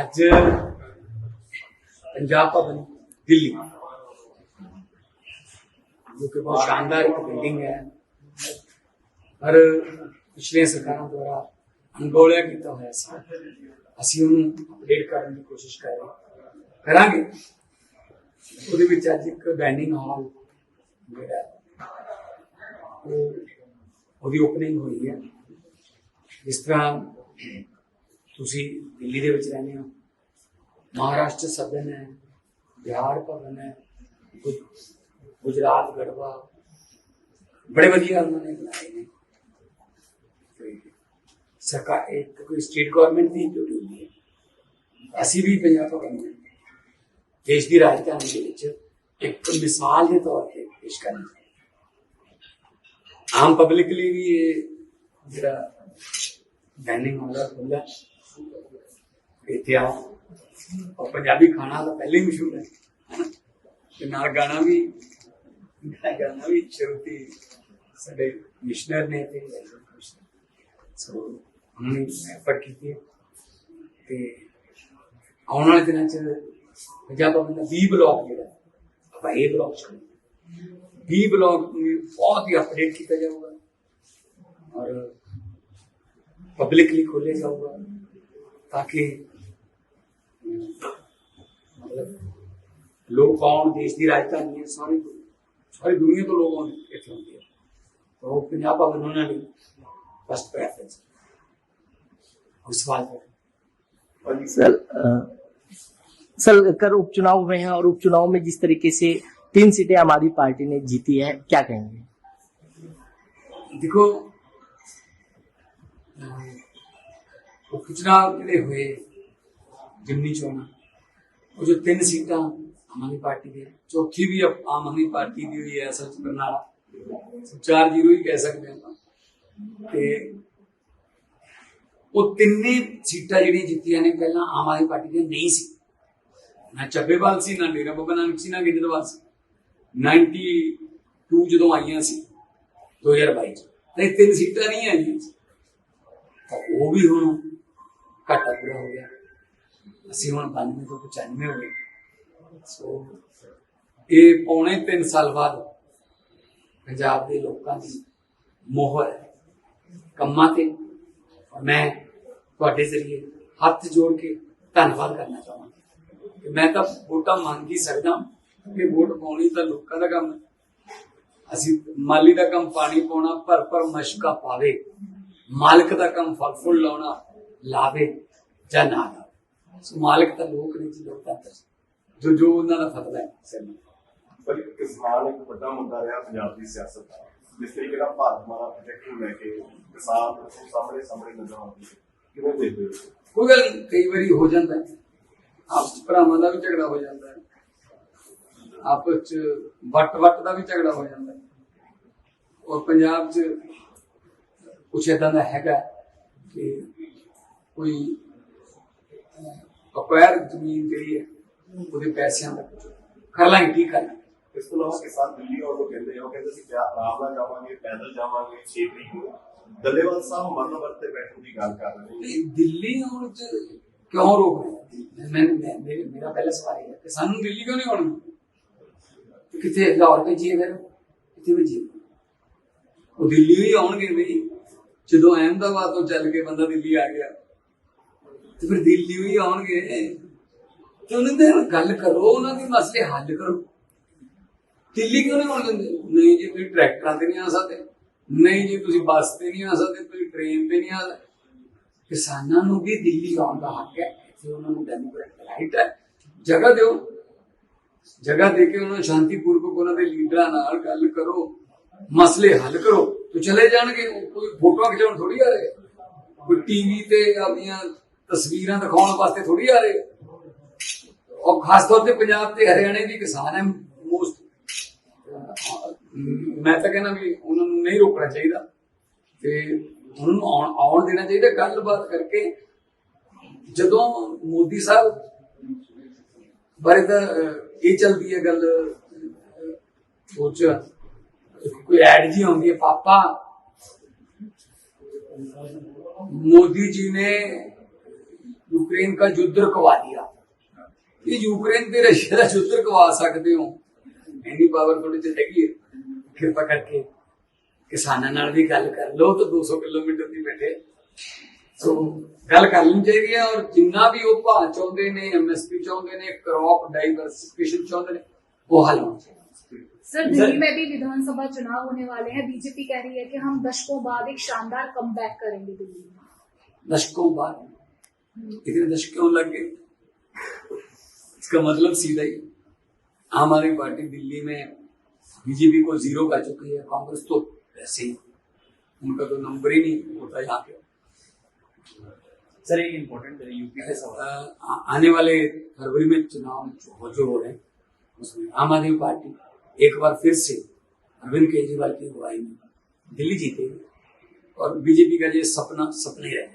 ਅੱਜ ਪੰਜਾਬ ਭਵਨ, ਦਿੱਲੀ। ਜੋ ਕਿ ਬਹੁਤ ਸ਼ਾਨਦਾਰ ਇੱਕ ਬਿਲਡਿੰਗ ਹੈ। ਪਰ ਪਿਛਲੇ ਸਰਕਾਰਾਂ ਦੁਆਰਾ ਅਣਗੌਲਿਆ ਕੀਤਾ ਹੋਇਆ ਸੀ। ਅਸੀਂ ਉਹਨੂੰ ਅਪਡੇਟ ਕਰਨ ਦੀ ਕੋਸ਼ਿਸ਼ ਕਰ ਰਹੇ ਕਰਾਂਗੇ। ਉਹਦੇ ਵਿੱਚ ਅੱਜ ਇੱਕ ਡਾਈਨਿੰਗ ਹਾਲ ਜਿਹੜਾ ਉਹ ਉਹਦੀ ਓਪਨਿੰਗ ਹੋਈ ਹੈ। ਜਿਸ ਤਰ੍ਹਾਂ ਤੁਸੀਂ ਦਿੱਲੀ ਦੇ ਵਿੱਚ ਰਹਿੰਦੇ ਹੋ ਮਹਾਰਾਸ਼ਟਰ ਸਦਨ ਹੈ ਬਿਹਾਰ ਭਵਨ ਹੈ ਗੁ- ਗੁਜਰਾਤ ਗੜਵਾ ਬੜੇ ਵਧੀਆ ਉਹਨਾਂ ਨੇ ਬਣਾਏ ਨੇ ਤੇ ਸਰਕਾਰ ਇੱਕ ਕੋਈ ਸਟੇਟ ਗਵਰਨਮੈਂਟ ਦੀ ਡਿਊਟੀ ਹੁੰਦੀ ਹੈ ਅਸੀਂ ਵੀ ਪੰਜਾਬ ਭਵਨ ਦੇ ਦੇਸ਼ ਦੀ ਰਾਜਧਾਨੀ ਦੇ ਵਿੱਚ ਇੱਕ ਮਿਸਾਲ ਦੇ ਤੌਰ ਤੇ ਪੇਸ਼ ਕਰਨਾ ਆਮ ਪਬਲਿਕ ਲਈ ਵੀ ਇਹ ਜਿਹੜਾ ਡਾਈਨਿੰਗ ਹਾਲ ਖੁੱਲ੍ਹਾ ਇੱਥੇ ਆ ਔਰ ਪੰਜਾਬੀ ਖਾਣਾ ਤਾਂ ਪਹਿਲੇ ਹੀ ਮਸ਼ਹੂਰ ਹੈ। ਤੇ ਨਾਲ ਗਾਣਾ ਵੀ ਗਾਣਾ ਵੀ ਸ਼ਰੂਤੀ ਸਾਡੇ ਮਿਸ਼ਨਰ ਨੇ ਤੇ ਸੋ ਉਹਨਾਂ ਨੇ ਐਫਰਟ ਕੀਤੀ ਤੇ ਆਉਣ ਵਾਲੇ ਦਿਨਾਂ ਚ ਪੰਜਾਬ ਭਵਨ ਦਾ 20 ਬਲਾਕ ਜਿਹੜਾ, ਆਪਾਂ ਇਹ ਬਲਾਕ ਚ 20 ਬਲਾਕ ਨੂੰ ਬਹੁਤ ਹੀ ਅਪਡੇਟ ਕੀਤਾ ਜਾਊਗਾ। ਔਰ ਪਬਲਿਕਲੀ ਖੋਲੇ ਜਾਊਗਾ। ताकि मतलब लोग कौन? देश की राजधानी है सारी सारी दुनिया तो लोग इतने होंगे तो पंजाब भवन होने ਲਈ फ़र्स्ट प्रेफरेंस और सवाल करें सर सर कर उपचुनाव हुए हैं और उपचुनाव में जिस तरीके से तीन सीटें हमारी पार्टी ने जीती है क्या कहेंगे? देखो ਉਹ ਗੁਜਰਾਤ ਜਿਹੜੇ ਹੋਏ, ਜਿਮਨੀ ਚੋਣਾਂ, ਉਹ ਜੋ ਤਿੰਨ ਸੀਟਾਂ ਆਮ ਆਦਮੀ ਪਾਰਟੀ ਦੀ ਚੌਥੀ ਵੀ ਆਮ ਆਦਮੀ ਪਾਰਟੀ ਦੀ ਹੋਈ ਹੈ ਅਸਲ ਚ ਬਰਨਾਲਾ 4-0 ਕਹਿ ਸਕਦੇ ਹਾਂ ਤੇ ਉਹ ਤਿੰਨੇ ਸੀਟਾਂ ਜਿਹੜੀਆਂ ਜਿੱਤੀਆਂ ਨੇ, ਪਹਿਲਾਂ ਆਮ ਆਦਮੀ ਪਾਰਟੀ ਦੀਆਂ ਨਹੀਂ ਸੀ। ਨਾ ਚੱਬੇਵਾਲ ਸੀ, ਨਾ ਡੇਰਾ ਬਾਬਾ ਨਾਨਕ ਸੀ, ਨਾ ਗਿੱਦੜਵਾਲ ਸੀ। 92 ਜਦੋਂ ਆਈਆਂ ਸੀ 2022 ਚ। ਨਹੀਂ ਤਿੰਨ ਸੀਟਾਂ ਨਹੀਂ ਆਈਆਂ ਉਹ ਵੀ ਹੁਣ ਘਾਟਾ ਪੂਰਾ ਹੋ ਗਿਆ। ਅਸੀਂ ਹੁਣ 92 ਤੋਂ 95 ਹੋ ਗਏ। ਸੋ ਇਹ ਪੌਣੇ 3 ਸਾਲ ਬਾਅਦ ਪੰਜਾਬ ਦੇ ਲੋਕਾਂ ਦੀ ਮੋਹਰ ਹੈ। ਕੰਮਾਂ ਤੇ ਮੈਂ ਤੁਹਾਡੇ ਜ਼ਰੀਏ ਹੱਥ ਜੋੜ ਕੇ ਧੰਨਵਾਦ ਕਰਨਾ ਚਾਹਾਂਗਾ। ਕਿ ਮੈਂ ਤਾਂ ਵੋਟਾਂ ਮੰਗ ਹੀ ਸਕਦਾ ਕਿ ਵੋਟ ਪਾਉਣੀ ਤਾਂ ਲੋਕਾਂ ਦਾ ਕੰਮ ਹੈ। ਅਸੀਂ ਮਾਲੀ ਦਾ ਕੰਮ ਪਾਣੀ ਪਾਉਣਾ ਭਰ ਭਰ ਮਸ਼ਕਾ ਪਾਵੇ। ਮਾਲਕ ਦਾ ਕੰਮ ਫਲ ਫੁੱਲ ਲਾਉਣਾ ਲਾਵੇ ਜਾਂ ਨਾ ਲਾਵੇ। ਸੋ ਮਾਲਕ ਤਾਂ ਲੋਕ ਨੇ ਜੀ ਲੋਕਤੰਤਰ ਜੋ ਜੋ ਉਹਨਾਂ ਦਾ ਫਤਵਾ ਹੈ ਸਿਰ ਪਰ ਕਿਸਾਨ ਇੱਕ ਵੱਡਾ ਮੁੱਦਾ ਰਿਹਾ ਪੰਜਾਬ ਦੀ ਸਿਆਸਤ ਦਾ ਜਿਸ ਤਰੀਕੇ ਨਾਲ ਭਾਰਤ ਮਾਲਾ ਪ੍ਰੋਜੈਕਟ ਨੂੰ ਲੈ ਕੇ ਕਿਸਾਨ ਨੂੰ ਸਾਹਮਣੇ ਸਾਹਮਣੇ ਨਜ਼ਰ ਆਉਂਦੀ ਕਿਵੇਂ ਦੇਖਦੇ ਹੋ? ਕੋਈ ਗੱਲ ਨਹੀਂ ਕਈ ਵਾਰੀ ਹੋ ਜਾਂਦਾ ਹੈ। ਆਪਸ ਭਰਾਵਾਂ ਦਾ ਵੀ ਝਗੜਾ ਹੋ ਜਾਂਦਾ ਹੈ। ਆਪਸ ਚ ਵੱਟ ਵੱਟ ਦਾ ਵੀ ਝਗੜਾ ਹੋ ਜਾਂਦਾ ਹੈ। ਔਰ ਪੰਜਾਬ 'ਚ ਕੁਛ ਏਦਾਂ ਦਾ ਹੈਗਾ ਕਿ ਕੋਈ ਅਕਵਾਇਰ ਜ਼ਮੀਨ ਜਿਹੜੀ ਹੈ ਉਹਦੇ ਪੈਸਿਆਂ ਦਾ ਕਰ ਲਾਂਗੇ ਕੀ ਕਰਨਾ ਇਸ ਤੋਂ ਇਲਾਵਾ ਕਿਸਾਨ ਦਿੱਲੀ ਔਰ ਉਹ ਕਹਿੰਦੇ ਆ ਉਹ ਕਹਿੰਦੇ ਸੀ ਕਿ ਨਾਲ ਜਾਵਾਂਗੇ ਪੈਦਲ ਜਾਵਾਂਗੇ 6 ਤਰੀਕ ਨੂੰ ਦੱਲੇਵਾਲ ਸਾਹਿਬ ਮਰਨ ਵਰਤੇ ਬੈਠਣ ਦੀ ਗੱਲ ਕਰ ਰਹੇ ਦਿੱਲੀ ਆਉਣ ਚ ਕਿਉਂ ਰੋਕ ਰਹੇ? ਮੈਂ ਮੇਰੇ- ਪਹਿਲਾ ਸਵਾਲ ਹੈ ਕਿ ਸਾਨੂੰ ਦਿੱਲੀ ਕਿਉਂ ਨਹੀਂ ਆਉਣਾ? ਤੇ ਕਿੱਥੇ ਲਾਹੌਰ ਭੇਜੀਏ ਫਿਰ? ਕਿੱਥੇ ਭੇਜੀਏ? ਉਹ ਦਿੱਲੀ ਹੀ ਆਉਣਗੇ ਵੀ ਜਦੋਂ ਅਹਿਮਦਾਬਾਦ ਤੋਂ ਚੱਲ ਕੇ ਬੰਦਾ ਦਿੱਲੀ ਆ ਗਿਆ। ਤੇ ਫਿਰ ਦਿੱਲੀ ਹੀ ਆਉਣਗੇ। ਤੇ ਉਹਨਾਂ ਦੇ ਨਾਲ ਗੱਲ ਕਰੋ, ਉਹਨਾਂ ਦੇ ਮਸਲੇ ਹੱਲ ਕਰੋ। ਦਿੱਲੀ ਕਿਉਂ ਨਹੀਂ ਆਉਣ ਦਿੰਦੇ? ਨਹੀਂ ਜੀ, ਤੁਸੀਂ ਟਰੈਕਟਰਾਂ ਤੇ ਨਹੀਂ ਆ ਸਕਦੇ। ਨਹੀਂ ਜੀ, ਤੁਸੀਂ ਬੱਸ ਤੇ ਨਹੀਂ ਆ ਸਕਦੇ, ਤੁਸੀਂ ਟ੍ਰੇਨ ਤੇ ਨਹੀਂ ਆ ਸਕਦੇ। ਕਿਸਾਨਾਂ ਨੂੰ ਵੀ ਦਿੱਲੀ ਆਉਣ ਦਾ ਹੱਕ ਹੈ। ਇੱਥੇ ਉਹਨਾਂ ਨੂੰ ਡੈਮੋਕ੍ਰੈਟਿਕ ਰਾਈਟ ਹੈ। ਜਗ੍ਹਾ ਦਿਓ। ਜਗ੍ਹਾ ਦੇ ਕੇ ਉਹਨਾਂ ਨੂੰ ਸ਼ਾਂਤੀਪੂਰਵਕ ਉਹਨਾਂ ਦੇ ਲੀਡਰਾਂ ਨਾਲ ਗੱਲ ਕਰੋ। ਮਸਲੇ ਹੱਲ ਕਰੋ। ਤੇ ਚਲੇ ਜਾਣਗੇ। ਕੋਈ ਫੋਟੋਆਂ ਖਿਚਾਉਣ ਥੋੜੀ ਆ ਰਹੇ। ਕੋਈ ਟੀਵੀ ਤੇ ਆਪਣੀਆਂ ਤਸਵੀਰਾਂ ਦਿਖਾਉਣ ਵਾਸਤੇ ਥੋੜੀ ਆ ਰਹੇ। ਔਰ ਖਾਸ ਤੌਰ ਤੇ ਪੰਜਾਬ ਤੇ ਹਰਿਆਣੇ ਦੀ ਕਿਸਾਨ ਹੈ ਮੋਸਟ। ਮੈਂ ਤਾਂ ਕਹਿੰਦਾ ਵੀ ਉਹਨਾਂ ਨੂੰ ਨਹੀਂ ਰੋਕਣਾ ਚਾਹੀਦਾ। ਤੇ ਉਹਨਾਂ ਨੂੰ ਆਉਣ ਆਉਣ ਦੇਣਾ ਚਾਹੀਦਾ, ਗੱਲਬਾਤ ਕਰਕੇ। ਜਦੋਂ ਮੋਦੀ ਸਾਹਿਬ ਬਾਰੇ ਤਾਂ ਇਹ ਚੱਲਦੀ ਹੈ ਗੱਲ ਸੋਚ। ਕੋਈ ਐਡ ਜੀ ਆਉਂਦੀ ਹੈ, ਪਾਪਾ। ਮੋਦੀ ਜੀ ਨੇ यूक्रेन का युद्ध रुकवा दिया ये यूक्रेन ਤੇ ਰਸ਼ੀਆ ਦਾ ਯੁੱਧ ਰੁਕਵਾ ਸਕਦੇ ਹੋ ਇੰਨੀ ਪਾਵਰ ਤੁਹਾਡੇ ਚ ਹੈਗੀ ਹੈ ਕਿਰਪਾ ਕਰਕੇ ਕਿਸਾਨਾਂ ਨਾਲ ਵੀ ਗੱਲ ਕਰ ਲਓ ਤਾਂ 200 ਕਿਲੋਮੀਟਰ ਦੀ ਬੈਠੇ ਸੋ ਗੱਲ ਕਰਨੀ ਚਾਹੀਦੀ ਹੈ ਔਰ ਜਿੰਨਾ ਵੀ ਉਹ ਭਾਅ ਚਾਹੁੰਦੇ ਨੇ ਐਮਐਸਪੀ ਚਾਹੁੰਦੇ ਨੇ ਕ੍ਰੌਪ ਡਾਈਵਰਸਿਫਿਕੇਸ਼ਨ ਚਾਹੁੰਦੇ ਨੇ ਉਹ ਹੱਲ ਹੋਣਾ ਚਾਹੀਦਾ सर दिल्ली में भी विधानसभा चुनाव होने वाले हैं बीजेपी कह रही है कि हम दशकों बाद एक शानदार कम करेंगे दिल्ली में दशकों बाद इतने दशक क्यों लग गए? इसका मतलब सीधा ही आम आदमी पार्टी दिल्ली में बीजेपी को ज़ीरो कर चुकी है कांग्रेस तो वैसे ही उनका तो नंबर ही नहीं होता यहाँ पे। सर एक इम्पोर्टेंट यूपी से सवाल। आने वाले फरवरी में चुनाव जो जो हो रहे हैं उसमें आम आदमी पार्टी एक बार फिर से अरविंद केजरीवाल की अगुवाई में दिल्ली जीतेगी। और बीजेपी का ये सपना सपने रह।